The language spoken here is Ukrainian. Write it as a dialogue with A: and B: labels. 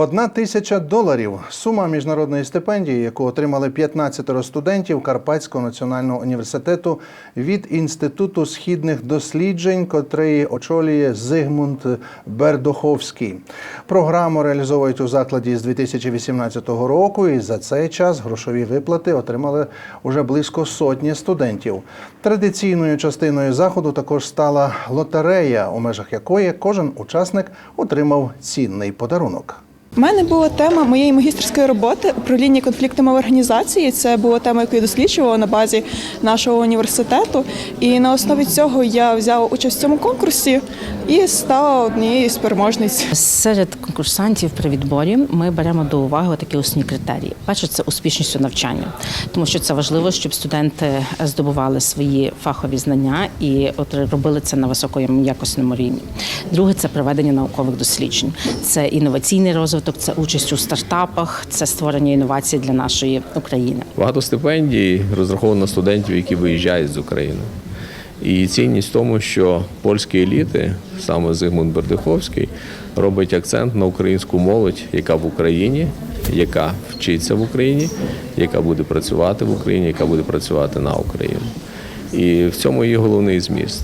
A: Одна тисяча доларів сума міжнародної стипендії, яку отримали 15 студентів Карпатського національного університету від інституту східних досліджень, котрий очолює Зигмунд Бердоховський. Програму реалізовують у закладі з 2018 року, і за цей час грошові виплати отримали уже близько сотні студентів. Традиційною частиною заходу також стала лотерея, у межах якої кожен учасник отримав цінний подарунок.
B: У мене була тема моєї магістерської роботи управління конфліктами в організації. Це була тема, яку я досліджувала на базі нашого університету. І на основі цього я взяла участь в цьому конкурсі і стала однією з переможниць.
C: Серед конкурсантів при відборі ми беремо до уваги такі основні критерії. Перше це успішність у навчанні, тому що це важливо, щоб студенти здобували свої фахові знання і робили це на високому якісному рівні. Друге це проведення наукових досліджень, це інноваційний розвиток, це участь у стартапах, це створення інновацій для нашої України.
D: Багато стипендій розраховано студентів, які виїжджають з України. І цінність в тому, що польські еліти, саме Зигмунд Бердиховський, робить акцент на українську молодь, яка в Україні, яка вчиться в Україні, яка буде працювати в Україні, яка буде працювати на Україну. І в цьому є головний зміст.